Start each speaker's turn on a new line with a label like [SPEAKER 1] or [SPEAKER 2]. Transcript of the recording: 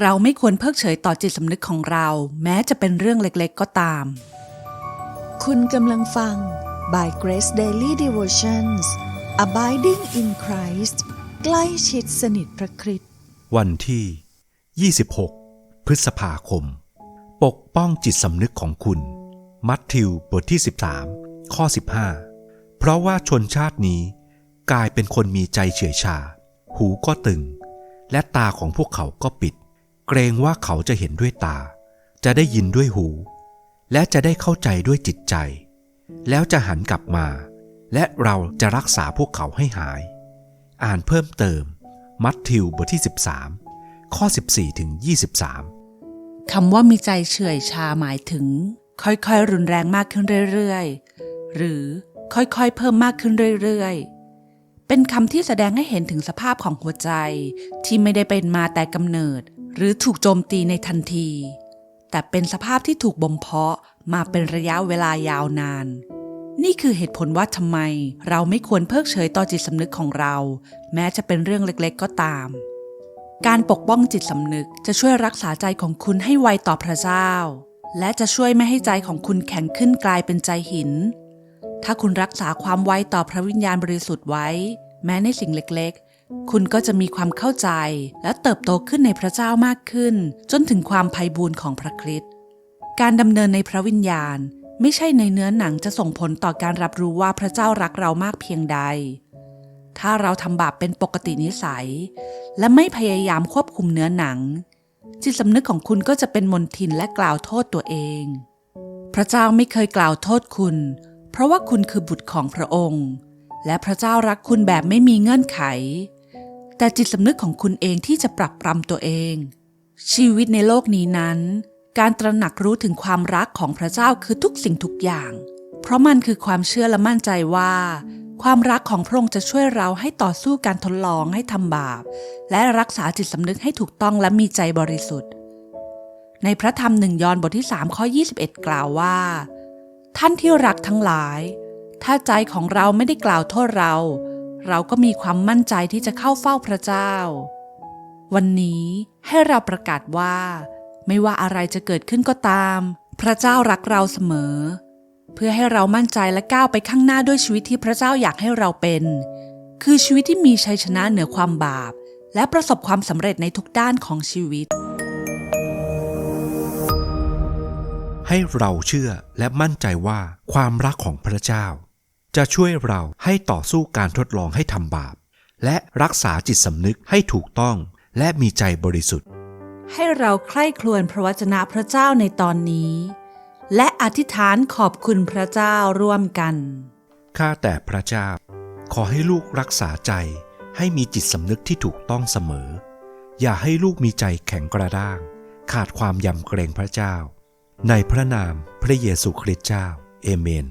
[SPEAKER 1] เราไม่ควรเพิกเฉยต่อจิตสำนึกของเรา แม้จะเป็นเรื่องเล็กๆก็ตาม
[SPEAKER 2] คุณกำลังฟัง by Grace Daily Devotions Abiding in Christ ใกล้ชิดสนิทพระคริสต์
[SPEAKER 3] วันที่ 26 พฤษภาคม ปกป้องจิตสำนึกของคุณ มัทธิวบทที่ 13 ข้อ 15 เพราะว่าชนชาตินี้ กลายเป็นคนมีใจเฉื่อยชา หูก็ตึง และตาของพวกเขาก็ปิด เกรงว่าเขาจะเห็นด้วยตา จะได้ยินด้วยหู และจะได้เข้าใจด้วยจิตใจ แล้วจะหันกลับมา และเราจะรักษาพวกเขาให้หาย อ่านเพิ่มเติม มัทธิวบทที่ 13 ข้อ 14ถึง23
[SPEAKER 1] คำว่ามีใจเฉื่อยชาหมายถึง ค่อยๆ รุนแรงมากขึ้นเรื่อยๆ หรือค่อยๆ เพิ่มมากขึ้นเรื่อยๆเป็นคำที่แสดงให้เห็นถึงสภาพของหัวใจที่ไม่ได้เป็นมาแต่กำเนิด หรือถูกโจมตีในทันที แต่เป็นสภาพที่ถูกบ่มเพาะมาเป็นระยะเวลายาวนาน นี่คือเหตุผลว่าทำไม เราไม่ควรเพิกเฉยต่อจิตสำนึกของเรา แม้จะเป็นเรื่องเล็กๆก็ตาม การปกป้องจิตสำนึกจะช่วยรักษาใจของคุณให้ไวต่อพระเจ้า และจะช่วยไม่ให้ใจของคุณแข็งขึ้นกลายเป็นใจหิน ถ้าคุณรักษาความไวต่อพระวิญญาณบริสุทธิ์ไว้ แม้ในสิ่งเล็กๆ คุณก็จะมีความเข้าใจและเติบโตขึ้นในพระเจ้ามากขึ้น จนถึงความไพ่บูรณ์ของพระคริสต์การดำเนินในพระวิญญาณ ไม่ใช่ในเนื้อหนังจะส่งผลต่อการรับรู้ว่าพระเจ้ารักเรามากเพียงใด ถ้าเราทำบาปเป็นปกตินิสัย และไม่พยายามควบคุมเนื้อหนัง จิตสำนึกของคุณก็จะเป็นมนทินและกล่าวโทษตัวเอง พระเจ้าไม่เคยกล่าวโทษคุณ เพราะว่าคุณคือบุตรของพระองค์ และพระเจ้ารักคุณแบบไม่มีเงื่อนไข แต่จิตสำนึกของคุณเองที่จะปรับปรำตัวเอง ชีวิตในโลกนี้นั้น การตระหนักรู้ถึงความรักของพระเจ้าคือทุกสิ่งทุกอย่าง เพราะมันคือความเชื่อและมั่นใจว่า ความรักของพระองค์จะช่วยเราให้ต่อสู้การทดลองให้ทำบาป และรักษาจิตสำนึกให้ถูกต้องและมีใจบริสุทธิ์ ในพระธรรมหนึ่งยอห์นบทที่3ข้อ21 กล่าวว่า ท่านที่รักทั้งหลาย ถ้าใจของเราไม่ได้กล่าวโทษเรา เราก็มีความมั่นใจที่จะเข้าเฝ้าพระเจ้า วันนี้ให้เราประกาศว่า ไม่ว่าอะไรจะเกิดขึ้นก็ตาม พระเจ้ารักเราเสมอ เพื่อให้เรามั่นใจและก้าวไปข้างหน้าด้วยชีวิตที่พระเจ้าอยากให้เราเป็น คือชีวิตที่มีชัยชนะเหนือความบาป และประสบความสำเร็จในทุกด้านของชีวิต
[SPEAKER 3] ให้เราเชื่อและมั่นใจว่าความรักของพระเจ้า จะช่วยเราให้ต่อสู้การทดลองให้ทำบาป และรักษาจิตสำนึกให้ถูกต้องและมีใจบริสุทธิ์
[SPEAKER 1] ให้เราใคร่ครวญพระวจนะพระเจ้าในตอนนี้ และอธิษฐานขอบคุณพระเจ้าร่วมกัน
[SPEAKER 3] ข้าแต่พระเจ้า ขอให้ลูกรักษาใจให้มีจิตสำนึกที่ถูกต้องเสมอ อย่าให้ลูกมีใจแข็งกระด้าง ขาดความยำเกรงพระเจ้า ในพระนามพระเยซูคริสต์เจ้า เอเมน